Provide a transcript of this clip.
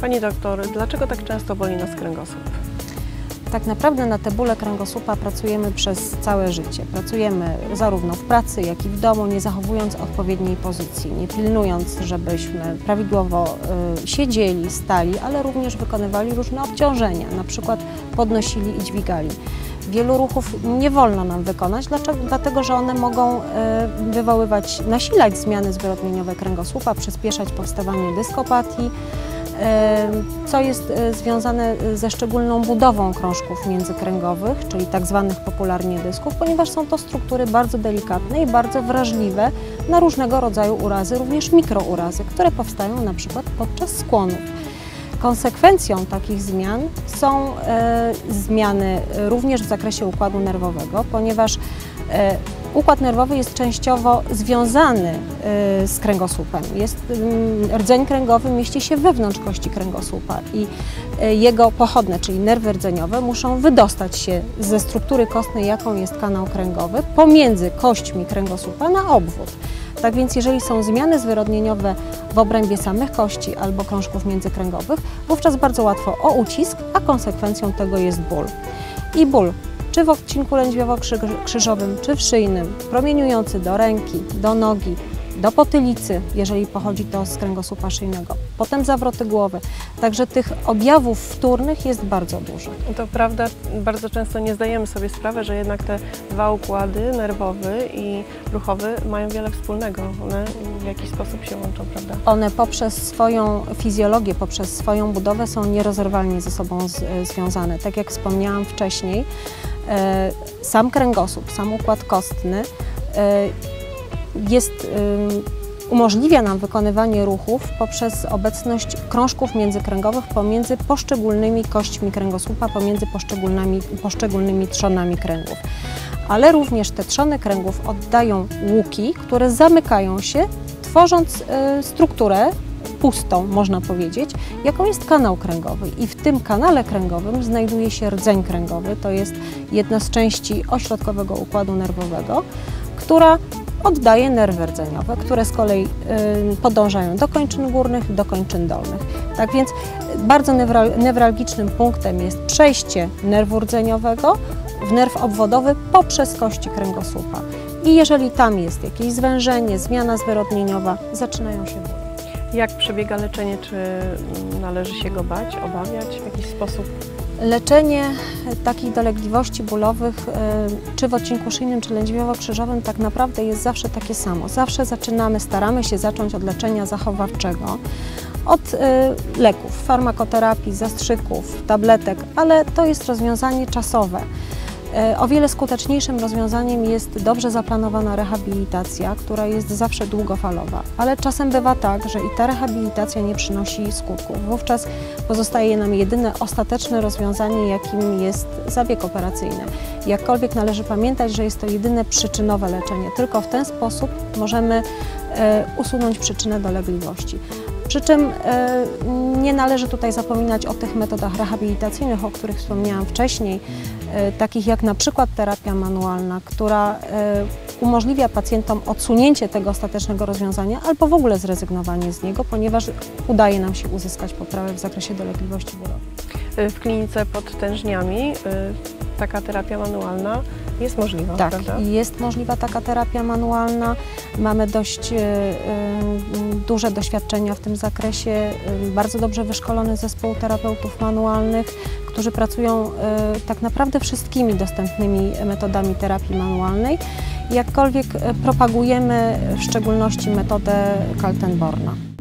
Pani doktor, dlaczego tak często boli nas kręgosłup? Tak naprawdę na te bóle kręgosłupa pracujemy przez całe życie. Pracujemy zarówno w pracy, jak i w domu, nie zachowując odpowiedniej pozycji, nie pilnując, żebyśmy prawidłowo y, siedzieli, stali, ale również wykonywali różne obciążenia, na przykład podnosili i dźwigali. Wielu ruchów nie wolno nam wykonać, dlaczego? dlatego że one mogą y, wywoływać, nasilać zmiany zwyrodnieniowe kręgosłupa, przyspieszać powstawanie dyskopatii, co jest e, związane ze szczególną budową krążków międzykręgowych, czyli tak zwanych popularnie dysków, ponieważ są to struktury bardzo delikatne i bardzo wrażliwe na różnego rodzaju urazy, również mikrourazy, które powstają na przykład podczas skłonów. Konsekwencją takich zmian są e, zmiany również w zakresie układu nerwowego, ponieważ e, Układ nerwowy jest częściowo związany y, z kręgosłupem. Jest, mm, rdzeń kręgowy mieści się wewnątrz kości kręgosłupa i y, jego pochodne, czyli nerwy rdzeniowe, muszą wydostać się ze struktury kostnej, jaką jest kanał kręgowy, pomiędzy kośćmi kręgosłupa na obwód. Tak więc jeżeli są zmiany zwyrodnieniowe w obrębie samych kości albo krążków międzykręgowych, wówczas bardzo łatwo o ucisk, a konsekwencją tego jest ból. I ból czy w odcinku lędźwiowo-krzyżowym, czy w szyjnym, promieniujący do ręki, do nogi, do potylicy, jeżeli pochodzi to z kręgosłupa szyjnego, potem zawroty głowy. Także tych objawów wtórnych jest bardzo dużo. To prawda, bardzo często nie zdajemy sobie sprawy, że jednak te dwa układy, nerwowy i ruchowy, mają wiele wspólnego. One w jakiś sposób się łączą, prawda? One poprzez swoją fizjologię, poprzez swoją budowę są nierozerwalnie ze sobą z, związane. Tak jak wspomniałam wcześniej, e, sam kręgosłup, sam układ kostny e, jest, umożliwia nam wykonywanie ruchów poprzez obecność krążków międzykręgowych pomiędzy poszczególnymi kośćmi kręgosłupa, pomiędzy poszczególnymi, poszczególnymi trzonami kręgów. Ale również te trzony kręgów oddają łuki, które zamykają się, tworząc strukturę pustą, można powiedzieć, jaką jest kanał kręgowy. I w tym kanale kręgowym znajduje się rdzeń kręgowy, to jest jedna z części ośrodkowego układu nerwowego, która oddaje nerwy rdzeniowe, które z kolei podążają do kończyn górnych, do kończyn dolnych. Tak więc bardzo newralgicznym punktem jest przejście nerwu rdzeniowego w nerw obwodowy poprzez kości kręgosłupa. I jeżeli tam jest jakieś zwężenie, zmiana zwyrodnieniowa, zaczynają się bóle. Jak przebiega leczenie? Czy należy się go bać, obawiać w jakiś sposób? Leczenie takich dolegliwości bólowych, e, czy w odcinku szyjnym, czy lędźwiowo-krzyżowym, tak naprawdę jest zawsze takie samo. Zawsze zaczynamy, staramy się zacząć od leczenia zachowawczego, od e, leków, farmakoterapii, zastrzyków, tabletek, ale to jest rozwiązanie czasowe. E, o wiele skuteczniejszym rozwiązaniem jest dobrze zaplanowana rehabilitacja, która jest zawsze długofalowa, ale czasem bywa tak, że i ta rehabilitacja nie przynosi skutków. Wówczas pozostaje nam jedyne ostateczne rozwiązanie, jakim jest zabieg operacyjny. Jakkolwiek należy pamiętać, że jest to jedyne przyczynowe leczenie. Tylko w ten sposób możemy e, usunąć przyczynę dolegliwości. Przy czym e, nie należy tutaj zapominać o tych metodach rehabilitacyjnych, o których wspomniałam wcześniej, takich jak na przykład terapia manualna, która e, umożliwia pacjentom odsunięcie tego ostatecznego rozwiązania albo w ogóle zrezygnowanie z niego, ponieważ udaje nam się uzyskać poprawę w zakresie dolegliwości bólowych. W klinice pod tężniami taka terapia manualna jest możliwa, Tak, prawda? jest możliwa taka terapia manualna. Mamy dość y, duże doświadczenia w tym zakresie, y, bardzo dobrze wyszkolony zespół terapeutów manualnych, którzy pracują y, tak naprawdę wszystkimi dostępnymi metodami terapii manualnej. Jakkolwiek propagujemy w szczególności metodę Kaltenborna.